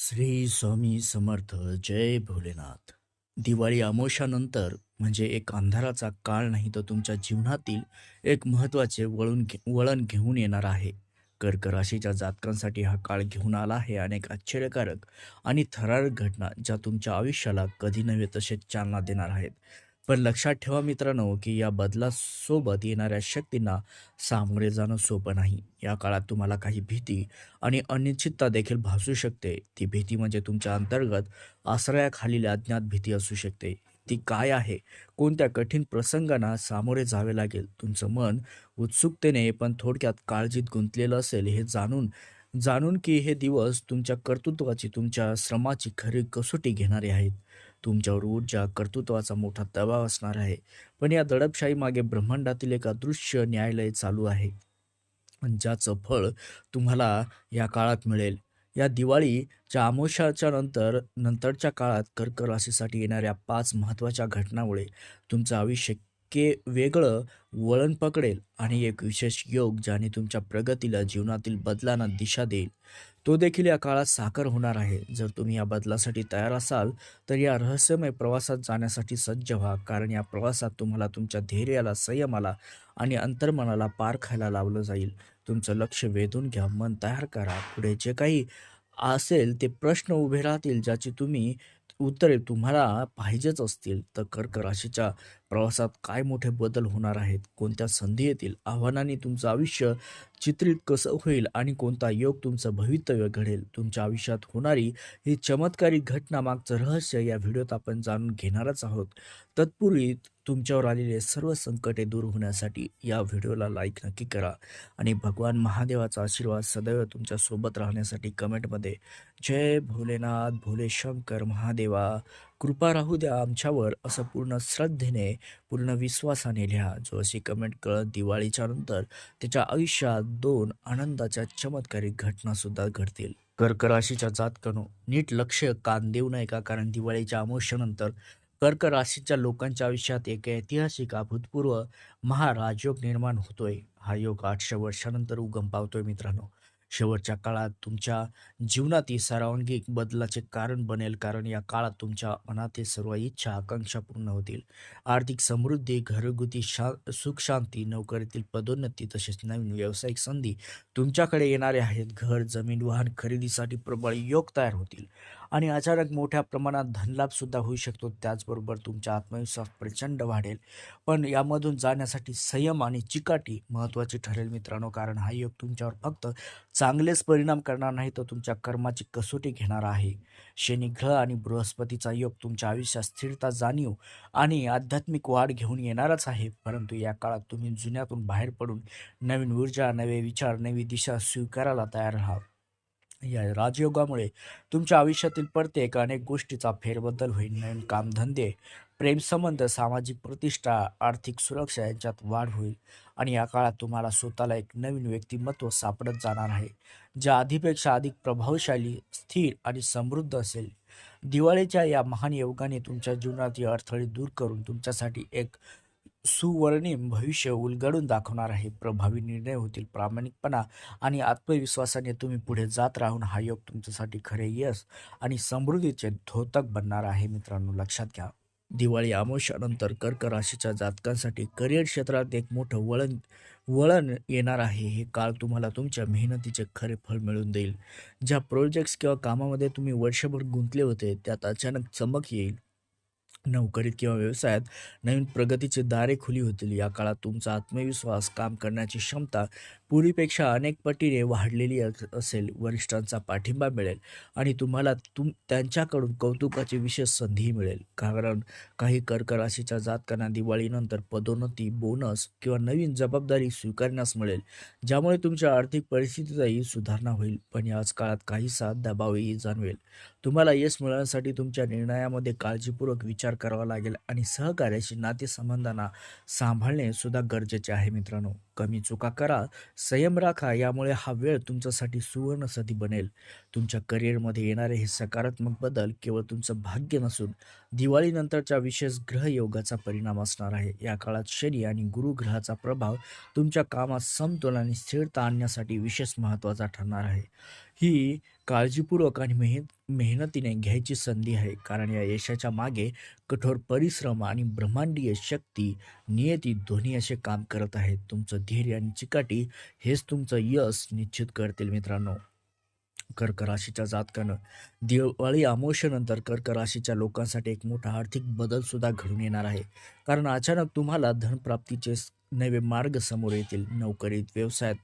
श्री स्वामी समर्थ जय भोलेनाथ. दिवाळी आमोशानंतर म्हणजे एक अंधाराचा काळ नाही तर तुमच्या जीवनातील एक महत्त्वाचे वळून घे वळण घेऊन येणार आहे. कर्क राशीच्या जातकांसाठी हा काळ घेऊन आला आहे अनेक आश्चर्यकारक आणि थरारक घटना ज्या तुमच्या आयुष्याला कधी नव्हे तसेच चालना देणार आहेत. पण लक्षात ठेवा मित्रांनो की या बदलासोबत येणाऱ्या शक्तींना सामोरे जाणं सोपं नाही. या काळात तुम्हाला काही भीती आणि अनिश्चितता देखील भासू शकते. ती भीती म्हणजे तुमच्या अंतर्गत आश्रयाखालील अज्ञात भीती असू शकते. ती काय आहे? कोणत्या कठीण प्रसंगांना सामोरे जावे लागेल? तुमचं मन उत्सुकतेने पण थोडक्यात काळजीत गुंतलेलं असेल हे जाणून जाणून की हे दिवस तुमच्या कर्तृत्वाची तुमच्या श्रमाची खरी कसोटी घेणारे आहेत. तुमच्यावर ऊर्जा कर्तृत्वाचा मोठा दबाव असणार आहे. पण या दडपशाही मागे ब्रह्मांडातील एक अदृश्य न्यायालय चालू आहे. ज्याचं फळ तुम्हाला या काळात मिळेल. या दिवाळीच्या आमोशाच्या नंतर नंतरच्या काळात कर्क राशीसाठी येणाऱ्या पाच महत्त्वाच्या घटनामुळे तुमचं आयुष्य के वेगळं वळण पकडेल आणि एक विशेष योग ज्याने तुमच्या प्रगतीला जीवनातील बदलांना दिशा देईल. तो देखील या काळात साकार होणार आहे. जर तुम्ही या बदलासाठी तयार असाल तर या रहस्यमय प्रवासात जाण्यासाठी सज्ज व्हा कारण या प्रवासात तुम्हाला तुमच्या धैर्याला संयमाला आणि अंतर्मनाला पार खायला लावलं जाईल. तुमचं लक्ष वेधून घ्या मन तयार करा. पुढे जे काही असेल ते प्रश्न उभे राहतील ज्याची तुम्ही उत्तरे तुम्हाला पाहिजेच असतील तर कर्क राशीच्या प्रवासात काय मोठे बदल होणार आहेत? कोणत्या संधी येतील? आव्हानांनी तुमचं आयुष्य चित्रित कसं होईल? आणि कोणता योग तुमचं भवितव्य घडेल? तुमच्या आयुष्यात होणारी ही चमत्कारी घटना मागचं रहस्य या व्हिडिओत आपण जाणून घेणारच आहोत. तत्पूर्वी तुमच्यावर आलेले सर्व संकटे दूर होण्यासाठी या व्हिडिओला लाईक नक्की करा. आणि भगवान महादेवाचा आशीर्वाद सदैव तुमच्यासोबत राहण्यासाठी कमेंटमध्ये जय भोलेनाथ भोले शंकर महादेवा. कृपा राहू द्या आमच्यावर असं पूर्ण श्रद्धेने पूर्ण विश्वासाने लिहा. जो अशी कमेंट कळत दिवाळीच्या नंतर त्याच्या आयुष्यात दोन आनंदाच्या चमत्कारी घटनासुद्धा घडतील. कर्क राशीच्या जातकनो नीट लक्ष कान देऊ नये का कारण दिवाळीच्या अमावस्यानंतर कर्क राशीच्या लोकांच्या आयुष्यात एक ऐतिहासिक अभूतपूर्व महाराजयोग निर्माण होतोय. हा योग आठशे वर्षानंतर उगम पावतोय मित्रांनो. शेवटच्या काळात तुमच्या जीवनात ही सर्वांगीण बदलाचे कारण बनेल कारण या काळात तुमच्या मनातील सर्व इच्छा आकांक्षा पूर्ण होतील. आर्थिक समृद्धी घरगुती शा सुख शांती नोकरीतील पदोन्नती तसेच नवीन व्यावसायिक संधी तुमच्याकडे येणारे आहेत. घर जमीन वाहन खरेदीसाठी प्रबळ योग तयार होतील. आणि अचानक मोठ्या प्रमाणात धनलाभसुद्धा होऊ शकतो. त्याचबरोबर तुमचा आत्मविश्वास प्रचंड वाढेल. पण यामधून जाण्यासाठी संयम आणि चिकाटी महत्त्वाची ठरेल मित्रांनो. कारण हा योग तुमच्यावर फक्त चांगलेच परिणाम करणार नाही तर तुमच्या कर्माची कसोटी घेणार आहे. शनी ग्रह आणि बृहस्पतीचा योग तुमच्या आयुष्यात स्थिरता जाणीव आणि आध्यात्मिक वाढ घेऊन येणारच आहे. परंतु या काळात तुम्ही जुन्यातून बाहेर पडून नवीन ऊर्जा नवे विचार नवी दिशा स्वीकारायला तयार राहा या राजयोगामुळे तुमच्या आयुष्यातील प्रत्येक अनेक गोष्टीचा फेरबदल होईल. नवीन कामधंदे प्रेमसंबंध सामाजिक प्रतिष्ठा आर्थिक सुरक्षा यांच्यात वाढ होईल आणि या काळात तुम्हाला स्वतःला एक नवीन व्यक्तिमत्व सापडत जाणार आहे ज्या आधीपेक्षा अधिक प्रभावशाली स्थिर आणि समृद्ध असेल. दिवाळीच्या या महान योगाने तुमच्या जीवनातील अडथळे दूर करून तुमच्यासाठी एक सुवर्णिम भविष्य उलगडून दाखवणार आहे. प्रभावी निर्णय होतील प्रामाणिकपणा आणि आत्मविश्वासाने तुम्ही पुढे जात राहून हा योग तुमच्यासाठी खरे यश आणि समृद्धीचे धोतक बनणार आहे. मित्रांनो लक्षात घ्या. दिवाळी आमोशानंतर कर्क राशीच्या जातकांसाठी करिअर क्षेत्रात एक मोठं वळण वळण येणार आहे. हे काळ तुम्हाला तुमच्या मेहनतीचे खरे फळ मिळून देईल. ज्या प्रोजेक्ट्स किंवा कामामध्ये तुम्ही वर्षभर गुंतले होते त्यात अचानक चमक येईल. नोकरीत किंवा व्यवसायात नवीन प्रगतीचे दारे खुली होतील. या काळात तुमचा आत्मविश्वास काम करण्याची क्षमता पूर्वीपेक्षा अनेक पटीने वाढलेली अस- असेल वरिष्ठांचा पाठिंबा मिळेल आणि तुम्हाला तुम त्यांच्याकडून कौतुकाची विशेष संधी मिळेल. कारण काही कर्क राशीच्या जातकांना दिवाळीनंतर पदोन्नती बोनस किंवा नवीन जबाबदारी स्वीकारण्यास मिळेल ज्यामुळे तुमच्या आर्थिक परिस्थितीतही सुधारणा होईल. पण याच काळात काहीसा दबावही जाणवेल. तुम्हाला यश मिळवण्यासाठी तुमच्या निर्णयामध्ये काळजीपूर्वक विचार करावा लागेल आणि सहकार्याशी नातेसंबंधांना सांभाळणे सुद्धा गरजेचे आहे मित्रांनो. कमी चुका करा. संयम राखा. यामुळे हा वेळ तुमच्यासाठी सुवर्ण बनेल. तुमच्या करिअरमध्ये येणारे हे सकारात्मक बदल केवळ तुमचं भाग्य नसून दिवाळीनंतरच्या विशेष ग्रहयोगाचा परिणाम असणार आहे. या काळात शनी आणि गुरु ग्रहाचा प्रभाव तुमच्या कामात समतोल आणि स्थिरता आणण्यासाठी विशेष महत्त्वाचा ठरणार आहे. ही काळजीपूर्वक आणि मेहन मेहनतीने घ्यायची संधी आहे. कारण या यशाच्या मागे कठोर परिश्रम आणि ब्रह्मांडीय शक्ती नियती दोन्ही असे काम करत आहेत. तुमचं धैर्य आणि चिकाटी हेच तुमचं यश निश्चित करतील मित्रांनो. कर्क राशीच्या जातकानं. दिवाळी अमावस्येनंतर कर्क राशीच्या लोकांसाठी एक मोठा आर्थिक बदल सुद्धा घडून येणार आहे. कारण अचानक तुम्हाला धनप्राप्तीचे नवे मार्ग समोर येतील. नोकरीत व्यवसायात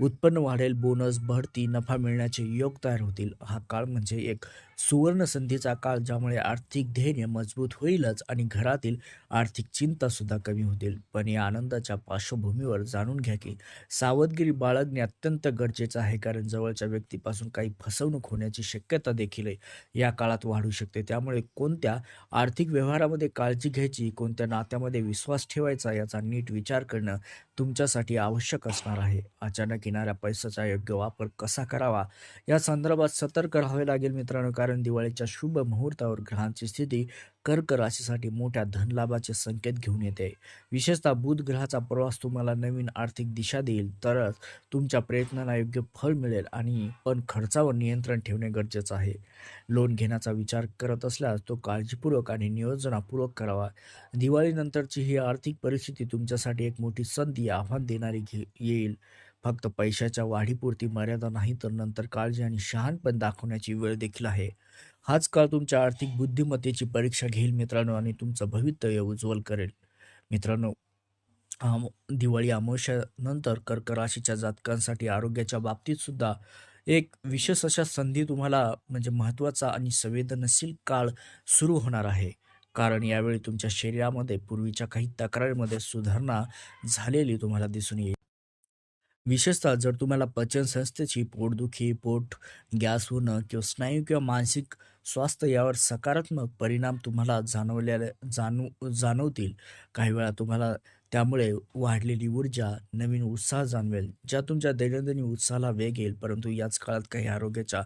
उत्पन्न वाढेल बोनस बढती नफा मिळण्याचे योग तयार होतील. हा काळ म्हणजे एक सुवर्ण संधीचा काळ ज्यामुळे आर्थिक धैर्य मजबूत होईलच आणि घरातील आर्थिक चिंता सुद्धा कमी होतील. पण या आनंदाच्या पार्श्वभूमीवर जाणून घ्या की सावधगिरी बाळगणे अत्यंत गरजेचं आहे कारण जवळच्या व्यक्तीपासून काही फसवणूक होण्याची शक्यता देखील या काळात वाढू शकते. त्यामुळे कोणत्या आर्थिक व्यवहारामध्ये काळजी घ्यायची कोणत्या नात्यामध्ये विश्वास ठेवायचा याचा नीट विचार करणं तुमच्यासाठी आवश्यक असणार आहे. अचानक येणाऱ्या पैशाचा योग्य वापर कसा करावा? या संदर्भात सतर्क राहावे लागेल मित्रांनो कारण कारण दिवाळीच्या शुभ मुहूर्तावर ग्रहांची स्थिती कर्क राशीसाठी मोठ्या धनलाभाचे संकेत घेऊन येते. विशेषतः बुध ग्रहाचा प्रवास तुम्हाला नवीन आर्थिक दिशा देईल. तरच तुमच्या प्रयत्नांना योग्य फळ मिळेल आणि पण खर्चावर नियंत्रण ठेवणे गरजेचं आहे. लोन घेण्याचा विचार करत असल्यास तो काळजीपूर्वक आणि नियोजनापूर्वक करावा. दिवाळीनंतरची ही आर्थिक परिस्थिती तुमच्यासाठी एक मोठी संधी आव्हान देणारी घे येईल. फक्त पैशाच्या वाढीपुरती मर्यादा नाही तर नंतर काळजी आणि शहाणपण दाखवण्याची वेळ देखील आहे. हाच काळ तुमच्या आर्थिक बुद्धिमत्तेची परीक्षा घेईल मित्रांनो आणि तुमचं भवितव्य उज्ज्वल करेल. मित्रांनो आम दिवाळी अमावस्यानंतर कर्क राशीच्या जातकांसाठी आरोग्याच्या बाबतीत सुद्धा एक विशेष अशा संधी तुम्हाला म्हणजे महत्त्वाचा आणि संवेदनशील काळ सुरू होणार आहे. कारण यावेळी तुमच्या शरीरामध्ये पूर्वीच्या काही तक्रारीमध्ये सुधारणा झालेली तुम्हाला दिसून येईल. विशेषतः जर तुम्हाला पचनसंस्थेची पोटदुखी पोट गॅस होणं किंवा स्नायू किंवा मानसिक स्वास्थ्य यावर सकारात्मक परिणाम तुम्हाला जाणवल्या जाणू जाणवतील. काही वेळा तुम्हाला त्यामुळे वाढलेली ऊर्जा नवीन उत्साह जाणवेल ज्या तुमच्या दैनंदिन उत्साहाला वेग येईल. परंतु याच काळात काही आरोग्याच्या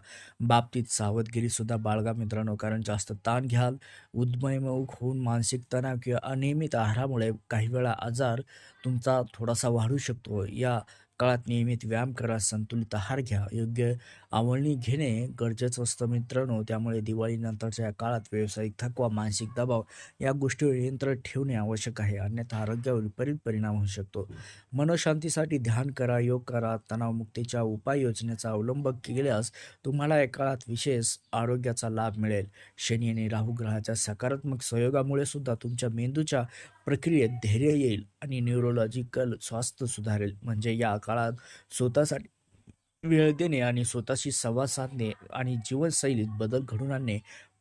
बाबतीत सावधगिरीसुद्धा बाळगा मित्रांनो कारण जास्त ताण घ्याल उद्मयमुख होऊन मानसिक तणाव किंवा अनियमित आहारामुळे काही वेळा आजार तुमचा थोडासा वाढू शकतो. या काळात नियमित व्यायाम करा संतुलित आहार घ्या. योग्य आवळणी घेणे गरजेचं असतं मित्रांनो. त्यामुळे दिवाळीनंतरच्या या काळात व्यावसायिक थकवा मानसिक दबाव या गोष्टीवर नियंत्रण ठेवणे आवश्यक आहे. अन्यथा आरोग्यावर विपरीत परिणाम होऊ शकतो. मनशांतीसाठी ध्यान करा योग करा तणावमुक्तीच्या उपाययोजनेचा अवलंब केल्यास तुम्हाला या काळात विशेष आरोग्याचा लाभ मिळेल. शनी आणि राहू ग्रहाच्या सकारात्मक सहयोगामुळे सुद्धा तुमच्या मेंदूच्या प्रक्रियेत धैर्य येईल आणि न्यूरोलॉजिकल स्वास्थ्य सुधारेल. म्हणजे या काळात स्वतःसाठी वेळ देणे आणि स्वतःशी संवाद साधणे आणि जीवनशैलीत बदल घडवून आणणे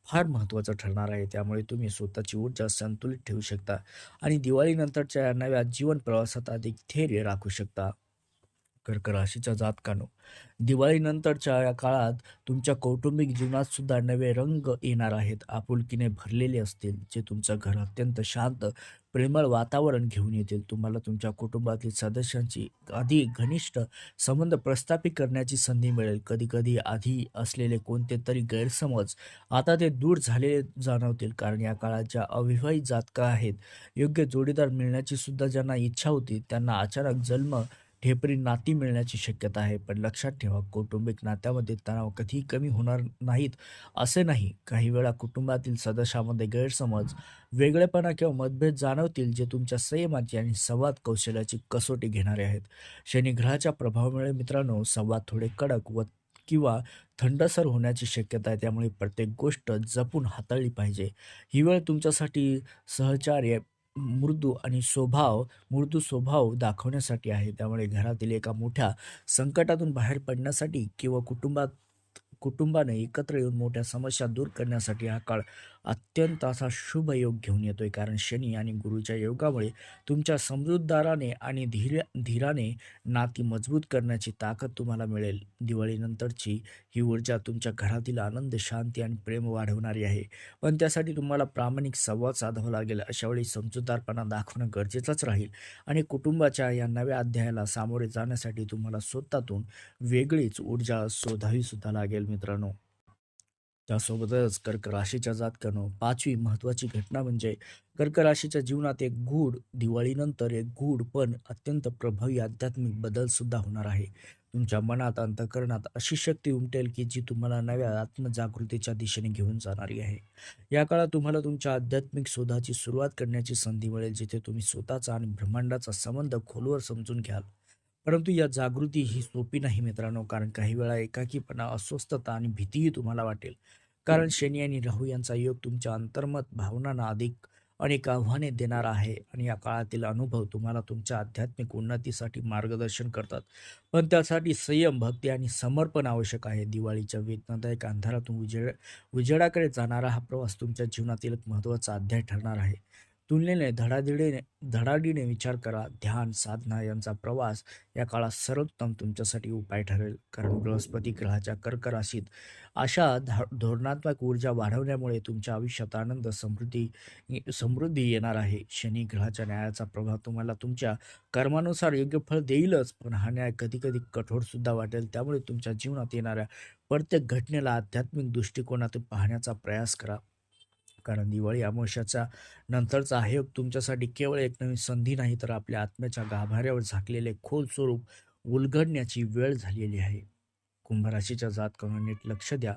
फार महत्त्वाचं ठरणार आहे. त्यामुळे तुम्ही स्वतःची ऊर्जा संतुलित ठेवू शकता आणि दिवाळीनंतरच्या नव्या जीवन प्रवासात अधिक धैर्य राखू शकता. कर्क राशीचा जातकानो. दिवाळीनंतरच्या या काळात तुमच्या कौटुंबिक जीवनात सुद्धा नवे रंग येणार आहेत. आपुलकीने भरलेले असतील जे तुमचं घर अत्यंत शांत प्रेमळ वातावरण घेऊन येतील. तुम्हाला तुमच्या कुटुंबातील सदस्यांची अधिक घनिष्ठ संबंध प्रस्थापित करण्याची संधी मिळेल. कधीकधी आधी असलेले कोणते तरी गैरसमज आता ते दूर झालेले जाणवतील. कारण या काळात ज्या अविवाहित जातका आहेत योग्य जोडीदार मिळण्याची सुद्धा ज्यांना इच्छा होती त्यांना अचानक जन्म ढेपरी नाती मिळण्याची शक्यता आहे पण लक्षात ठेवा कौटुंबिक नात्यामध्ये तणाव कधीही कमी होणार नाहीत असे नाही. काही वेळा कुटुंबातील सदस्यामध्ये गैरसमज वेगळेपणा किंवा मतभेद जाणवतील जे तुमच्या संयमाची आणि संवाद कौशल्याची कसोटी घेणारे आहेत. शनिग्रहाच्या प्रभावामुळे मित्रांनो संवाद थोडे कडक व किंवा थंडसर होण्याची शक्यता आहे त्यामुळे प्रत्येक गोष्ट जपून हाताळली पाहिजे. ही वेळ तुमच्यासाठी सहचार्य मृदू आणि स्वभाव मृदू स्वभाव दाखवण्यासाठी आहे. त्यामुळे घरातील एका मोठ्या संकटातून बाहेर पडण्यासाठी किंवा कुटुंबात कुटुंबाने एकत्र येऊन मोठ्या समस्या दूर करण्यासाठी हा काळ अत्यंत असा शुभ योग घेऊन येतोय. कारण शनी आणि गुरुच्या योगामुळे तुमच्या समजूतदाराने आणि धीर धीराने नाती मजबूत करण्याची ताकद तुम्हाला मिळेल. दिवाळीनंतरची ही ऊर्जा तुमच्या घरातील आनंद शांती आणि प्रेम वाढवणारी आहे. पण त्यासाठी तुम्हाला प्रामाणिक संवाद साधावा लागेल. अशावेळी समजूतदारपणा दाखवणं गरजेचंच राहील. आणि कुटुंबाच्या या नव्या अध्यायाला सामोरे जाण्यासाठी तुम्हाला स्वतःतून वेगळीच ऊर्जा शोधावी सुद्धा लागेल मित्रांनो. त्यासोबतच कर्क राशीच्या जातकानं पाचवी महत्त्वाची घटना म्हणजे कर्क राशीच्या जीवनात एक गूढ दिवाळीनंतर एक गूढ पण अत्यंत प्रभावी आध्यात्मिक बदल सुद्धा होणार आहे. तुमच्या मनात अंतकरणात अशी शक्ती उमटेल की जी तुम्हाला नव्या आत्मजागृतीच्या दिशेने घेऊन जाणारी आहे. या काळात तुम्हाला तुमच्या आध्यात्मिक शोधाची सुरुवात करण्याची संधी मिळेल जिथे तुम्ही स्वतःचा आणि ब्रह्मांडाचा संबंध खोलवर समजून घ्याल. परंतु या जागृती ही सोपी नाही मित्रांनो कारण काही वेळा एकाकीपणा अस्वस्थता आणि भीतीही तुम्हाला वाटेल. कारण शनी आणि राहू यांचा योग तुमच्या अंतर्मत भावनांना अधिक अनेक आव्हाने देणार आहे आणि या काळातील अनुभव तुम्हाला तुमच्या आध्यात्मिक उन्नतीसाठी मार्गदर्शन करतात. पण त्यासाठी संयम भक्ती आणि समर्पण आवश्यक आहे. दिवाळीच्या वेदनादायक अंधारातून उजेड उजेडाकडे जाणारा हा प्रवास तुमच्या जीवनातील एक महत्त्वाचा अध्याय ठरणार आहे. तुलनेने धडाधडीने धडाडीने विचार करा. ध्यान साधना यांचा प्रवास या काळात सर्वोत्तम तुमच्यासाठी उपाय ठरेल. कारण बृहस्पती ग्रहाच्या कर्क राशीत अशा धा धोरणात्मक ऊर्जा वाढवण्यामुळे तुमच्या आयुष्यात आनंद समृद्धी समृद्धी येणार आहे. शनी ग्रहाच्या न्यायाचा प्रभाव तुम्हाला तुमच्या कर्मानुसार योग्य फळ देईलच. पण हा न्याय कधीकधी कठोरसुद्धा वाटेल. त्यामुळे तुमच्या जीवनात येणाऱ्या प्रत्येक घटनेला आध्यात्मिक दृष्टिकोनातून पाहण्याचा प्रयास करा. कारण दिवाळी अमावस्याचा नंतरचा हा योग तुमच्यासाठी केवळ एक नवीन संधी नाही तर आपल्या आत्म्याच्या गाभाऱ्यावर झाकलेले खोल स्वरूप उलगडण्याची वेळ झालेली आहे. कुंभ राशीच्या जातकांना नीट लक्ष द्या.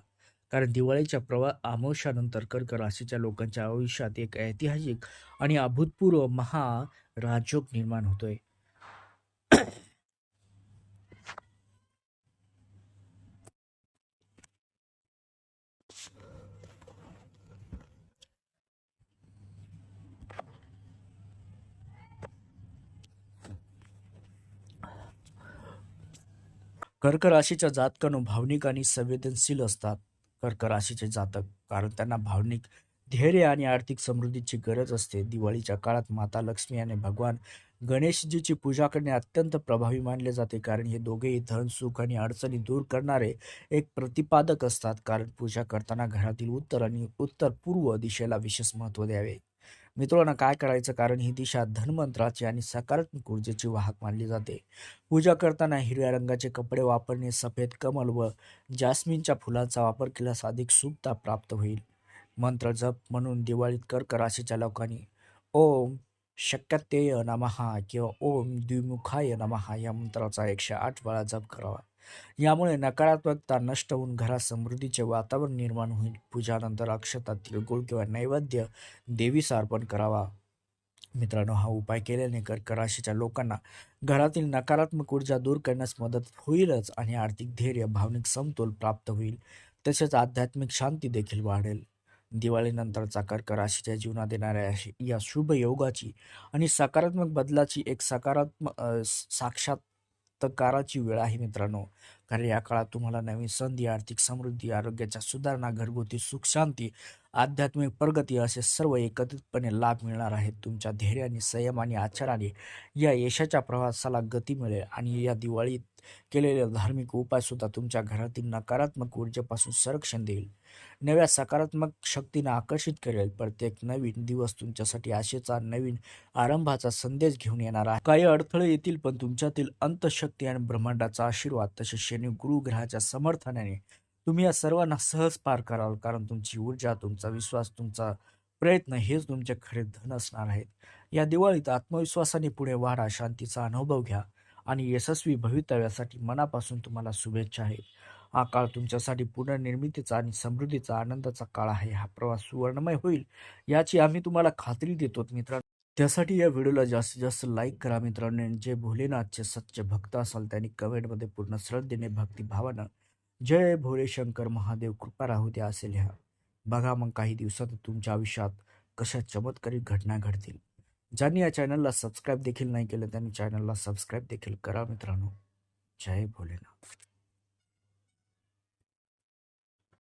कारण दिवाळीच्या प्रवा आमोशानंतर कर्क राशीच्या लोकांच्या आयुष्यात एक ऐतिहासिक आणि अभूतपूर्व महा राजयोग निर्माण होतोय. कर्क राशीच्या जातकांनो भावनिक आणि संवेदनशील असतात. कर्क राशीचे जातक कारण त्यांना भावनिक धैर्य आणि आर्थिक समृद्धीची गरज असते. दिवाळीच्या काळात माता लक्ष्मी आणि भगवान गणेशजीची पूजा करणे अत्यंत प्रभावी मानले जाते. कारण हे दोघेही धन सुख आणि अडचणी दूर करणारे एक प्रतिपादक असतात. कारण पूजा करताना घरातील उत्तर आणि उत्तर पूर्व दिशेला विशेष महत्त्व द्यावे. मित्रांनो काय करायचं? कारण ही दिशा धनमंत्राची आणि सकारात्मक ऊर्जेची वाहक मानली जाते. पूजा करताना हिरव्या रंगाचे कपडे वापरणे सफेद कमल व जास्मिनच्या फुलांचा वापर केल्यास अधिक सुप्ता प्राप्त होईल. मंत्र जप म्हणून दिवाळीत कर्क राशीच्या लोकांनी ओम शक्यतेय नमहा किंवा ओम द्विमुखाय नमहा या मंत्राचा एकशे आठ वेळा जप करावा. यामुळे नकारात्मकता नष्ट होऊन घरात समृद्धीचे वातावरण निर्माण होईल. पूजानंतर अक्षता तिळगुळ किंवा नैवेद्य देवीस अर्पण करावा. मित्रांनो हा उपाय केल्याने कर्क राशीच्या लोकांना घरातील नकारात्मक ऊर्जा दूर करण्यास मदत होईलच आणि आर्थिक धैर्य भावनिक समतोल प्राप्त होईल. तसेच आध्यात्मिक शांती देखील वाढेल. दिवाळीनंतरचा कर्क राशीच्या जीवनात येणाऱ्या या शुभ योगाची आणि सकारात्मक बदलाची एक सकारात्मक काराची वेळ आहे मित्रांनो. कारण या काळात तुम्हाला नवीन संधी आर्थिक समृद्धी आरोग्याच्या सुधारणा घरगुती सुखशांती आध्यात्मिक प्रगती असे सर्व एकत्रितपणे लाभ मिळणार आहेत. तुमच्या धैर्य आणि संयम आणि आचाराने या यशाच्या प्रवासाला गती मिळेल आणि या दिवाळीत केलेले धार्मिक उपाय सुद्धा तुमच्या घरातील नकारात्मक ऊर्जेपासून संरक्षण देईल. नव्या सकारात्मक शक्तीने आकर्षित करेल. प्रत्येक नवीन दिवस तुमच्यासाठी आशेचा नवीन आरंभाचा संदेश घेऊन येणार आहे. काही अडथळे येतील पण तुमच्यातील अंतशक्ती आणि ब्रह्मांडाचा आशीर्वाद तसेच शनी गुरुग्रहाच्या समर्थनाने तुम्ही या सर्वांना सहज पार कराल. कारण तुमची ऊर्जा तुमचा विश्वास तुमचा प्रयत्न हेच तुमचे खरे धन असणार आहेत. या दिवाळीत आत्मविश्वासाने पुढे वाढा शांतीचा अनुभव घ्या आणि यशस्वी भवितव्यासाठी मनापासून तुम्हाला शुभेच्छा आहेत. हा काळ तुमच्यासाठी पुनर्निर्मितीचा आणि समृद्धीचा आनंदाचा काळ आहे. हा प्रवास सुवर्णमय होईल याची आम्ही तुम्हाला खात्री देतो. मित्रांनो त्यासाठी या व्हिडिओला जास्तीत जास्त लाईक करा मित्रांनो. जे भोलेनाथचे सच्चे भक्त असाल त्यांनी कमेंटमध्ये पूर्ण श्रद्धेने भक्तिभावानं जय भोले शंकर महादेव कृपा राहू द्या असे लिहा. बघा मग काही दिवसात तुमच्या आयुष्यात कशा चमत्कारी घटना घडतील. ज्यांनी या चॅनलला सबस्क्राईब देखील नाही केलं त्यांनी चॅनलला सबस्क्राईब देखील करा मित्रांनो. जय भोलेनाथ.